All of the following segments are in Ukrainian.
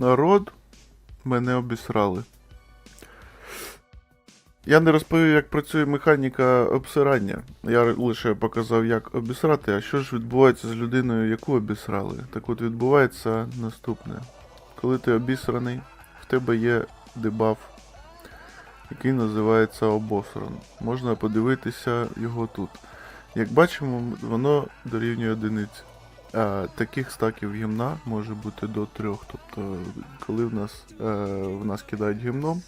Народ, мене обісрали. Я не розповів, як працює механіка обсирання. Я лише показав, як обісрати, а що ж відбувається з людиною, яку обісрали. Так от відбувається наступне. Коли ти обісраний, в тебе є дебаф, який називається обосран. Можна подивитися його тут. Як бачимо, воно дорівнює одиниці. А, таких стаків гімна може бути до трьох. Тобто, коли в нас, е, в нас кидають гімном,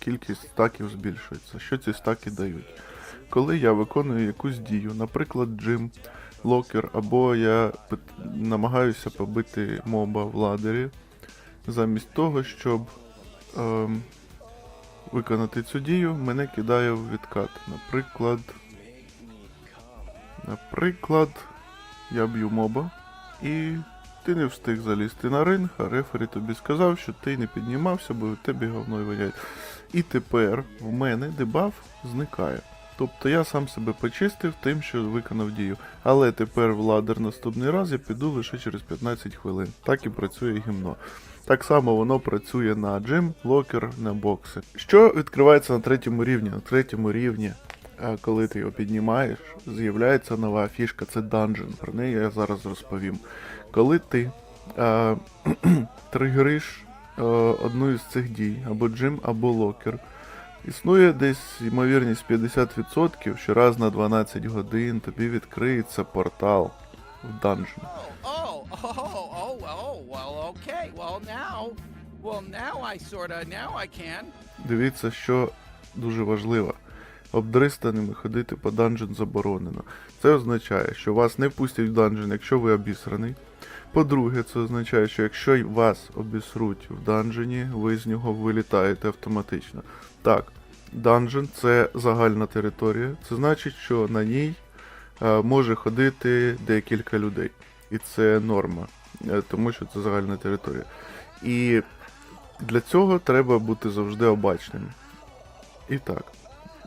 кількість стаків збільшується. Що ці стаки дають? Коли я виконую якусь дію, наприклад, джим, локер, або я намагаюся побити моба в ладері, замість того, щоб ем, виконати цю дію, мене кидає в відкат. Наприклад. Наприклад, я б'ю моба, і ти не встиг залізти на ринг, а рефері тобі сказав, що ти не піднімався, бо тебе говно виняє. І тепер в мене дебаф зникає. Тобто я сам себе почистив тим, що виконав дію. Але тепер в ладер наступний раз я піду лише через 15 хвилин. Так і працює гімно. Так само воно працює на джим, локер, на бокси. Що відкривається на третьому рівні? На третьому рівні, коли ти його піднімаєш, з'являється нова фішка, це данжен. Про неї я зараз розповім. Коли ти е, тригериш е, одну із цих дій, або джим, або локер, існує десь ймовірність 50%, що раз на 12 годин тобі відкриється портал в данжен. Oh, oh, oh. Дивіться, що дуже важливо. Обдристаними ходити по данжен заборонено. Це означає, що вас не пустять в данжен, якщо ви обісраний. По-друге, це означає, що якщо вас обісруть в данжені, ви з нього вилітаєте автоматично. Так, данжен це загальна територія. Це значить, що на ній е, може ходити декілька людей. І це норма, е, тому що це загальна територія. І для цього треба бути завжди обачним. І так,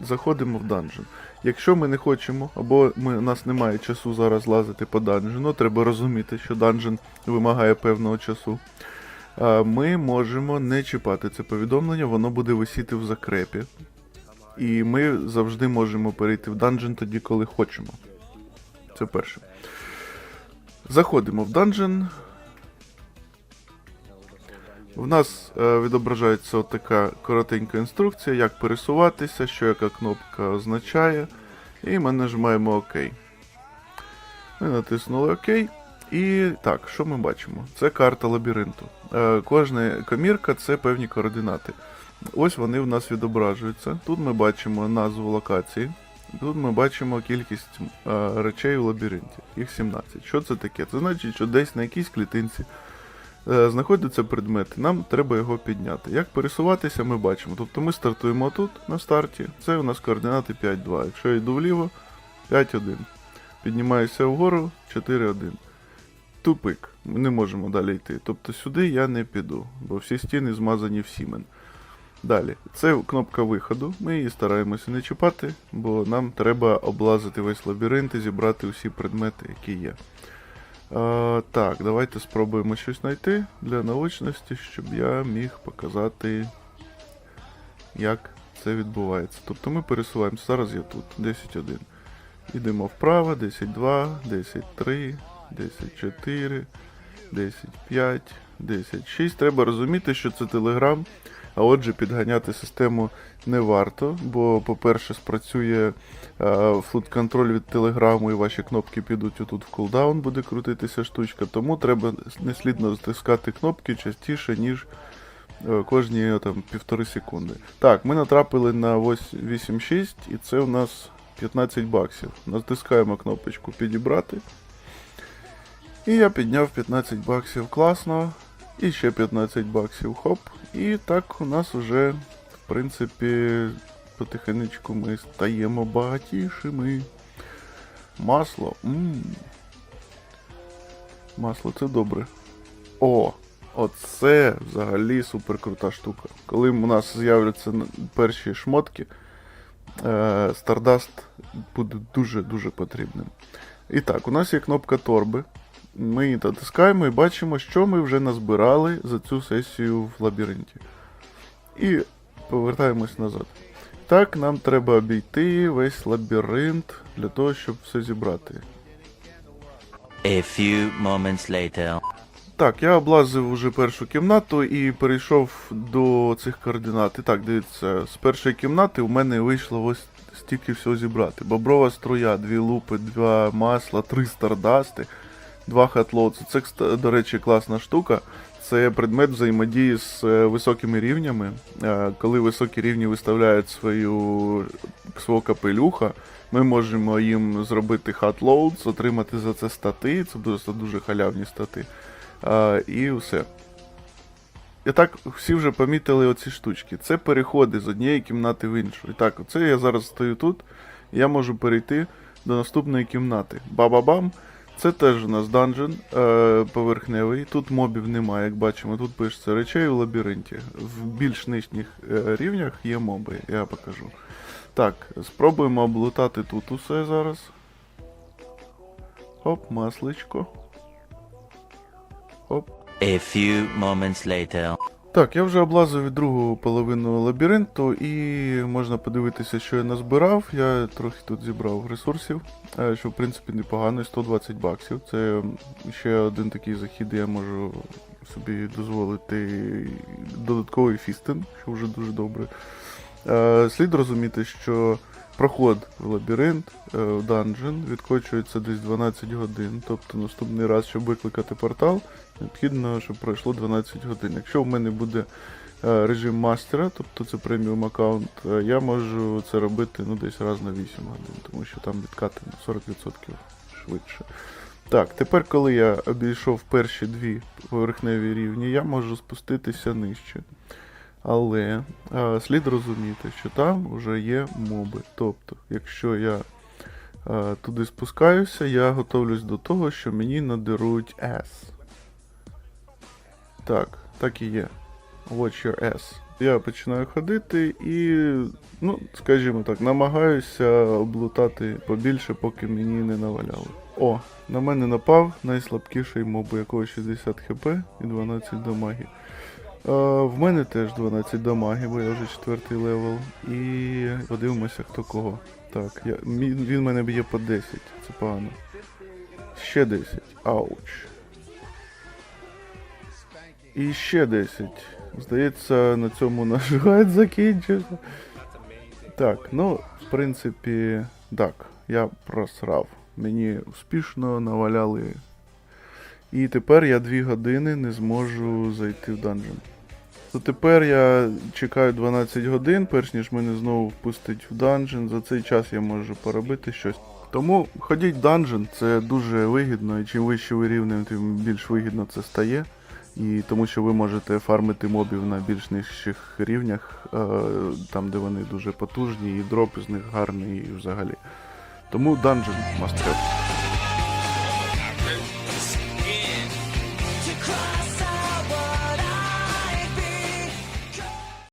заходимо в данжен. Якщо ми не хочемо, або ми, у нас немає часу зараз лазити по данжену, треба розуміти, що данжен вимагає певного часу. Ми можемо не чіпати це повідомлення, воно буде висіти в закрепі. І ми завжди можемо перейти в данжен тоді, коли хочемо. Це перше. Заходимо в данжен. В нас е, відображається така коротенька інструкція, як пересуватися, що яка кнопка означає. І ми нажимаємо ОК. Ми натиснули ОК. І так, що ми бачимо? Це карта лабіринту. Е, кожна комірка це певні координати. Ось вони в нас відображуються. Тут ми бачимо назву локації. Тут ми бачимо кількість е, речей у лабіринті. Їх 17. Що це таке? Це значить, що десь на якійсь клітинці знаходиться предмет, нам треба його підняти. Як пересуватися, ми бачимо. Тобто ми стартуємо тут на старті, це у нас координати 5-2. Якщо я йду вліво, 5-1. Піднімаюся вгору 4-1. Тупик. Ми не можемо далі йти. Тобто сюди я не піду, бо всі стіни змазані в сімен. Далі, це кнопка виходу. Ми її стараємося не чіпати, бо нам треба облазити весь лабіринт і зібрати усі предмети, які є. А, так, давайте спробуємо щось знайти для наочності, щоб я міг показати, як це відбувається. Тобто ми пересуваємося. Зараз я тут, 10.1. Йдемо вправо, 10.2, 10.3, 10.4, 10.5, 10.6. Треба розуміти, що це Telegram, а отже, підганяти систему не варто, бо, по-перше, спрацює флут-контроль від телеграму і ваші кнопки підуть отут в кулдаун, буде крутитися штучка, тому треба неслідно затискати кнопки частіше, ніж е, кожні е, там, півтори секунди. Так, ми натрапили на ось 8.6 і це у нас 15 баксів. Натискаємо кнопочку підібрати. І я підняв 15 баксів класно. І ще 15 баксів хоп. І так у нас уже, в принципі, потихенечку ми стаємо багатішими. Масло. Мм. Масло це добре. О! Оце взагалі супер крута штука. Коли у нас з'являться перші шмотки, е, Stardust буде дуже-дуже потрібним. І так, у нас є кнопка торби. Ми її натискаємо і бачимо, що ми вже назбирали за цю сесію в лабіринті. І повертаємось назад. Так, нам треба обійти весь лабіринт для того, щоб все зібрати. A few moments later. Так, я облазив уже першу кімнату і перейшов до цих координат. І так, дивіться, з першої кімнати у мене вийшло ось стільки всього зібрати. Боброва струя, дві лупи, два масла, три стардасти, два хатлоуси. Це, до речі, класна штука. Це предмет взаємодії з е, високими рівнями. Е, Коли високі рівні виставляють свою, свого капелюха, ми можемо їм зробити хатлоудс, отримати за це стати. Це дуже, дуже халявні стати. І все. І так, всі вже помітили оці штучки. Це переходи з однієї кімнати в іншу. І так, оце я зараз стою тут, я можу перейти до наступної кімнати. Ба-ба-бам. Це теж у нас данжен е, поверхневий. Тут мобів немає, як бачимо. Тут пишеться речей у лабіринті. В більш нижніх е, рівнях є моби, я покажу. Так, спробуємо облутати тут усе зараз. Оп, масличко. Оп. A few moments later. Так, я вже облазив другу половину лабіринту, і можна подивитися, що я назбирав. Я трохи тут зібрав ресурсів, е, що в принципі непогано, 120 баксів. Це ще один такий захід, я можу собі дозволити додатковий фістинг, що вже дуже добре. Е, Слід розуміти, що проход в лабіринт, е, в данжен відкочується десь 12 годин. Тобто наступний раз, щоб викликати портал, необхідно, щоб пройшло 12 годин. Якщо в мене буде е, режим мастера, тобто це преміум аккаунт, е, я можу це робити ну, десь раз на 8 годин, тому що там відкати на 40% швидше. Так, тепер, коли я обійшов перші дві поверхневі рівні, я можу спуститися нижче. Але е, слід розуміти, що там вже є моби. Тобто, якщо я е, туди спускаюся, я готовлюсь до того, що мені надеруть S. Так, так і є. Watch your ass. Я починаю ходити і, ну, скажімо так, намагаюся облутати побільше, поки мені не наваляли. О, на мене напав найслабкіший моб, якого 60 хп і 12 дамаги. Е, в мене теж 12 дамаги, бо я вже четвертий левел. І подивимося, хто кого. Так, я, він мене б'є по 10, це погано. Ще 10. Ауч. І ще 10. Здається, на цьому наш гайд закінчився. Так, ну, в принципі, так, я просрав. Мені успішно наваляли. І тепер я 2 години не зможу зайти в данжен. То тепер я чекаю 12 годин, перш ніж мене знову впустить в данжен. За цей час я можу поробити щось. Тому ходіть в данжен, це дуже вигідно, і чим вище ви рівнем, тим більш вигідно це стає. І тому що ви можете фармити мобів на більш нижчих рівнях, е, там де вони дуже потужні, і дроп з них гарний і взагалі. Тому данжен have.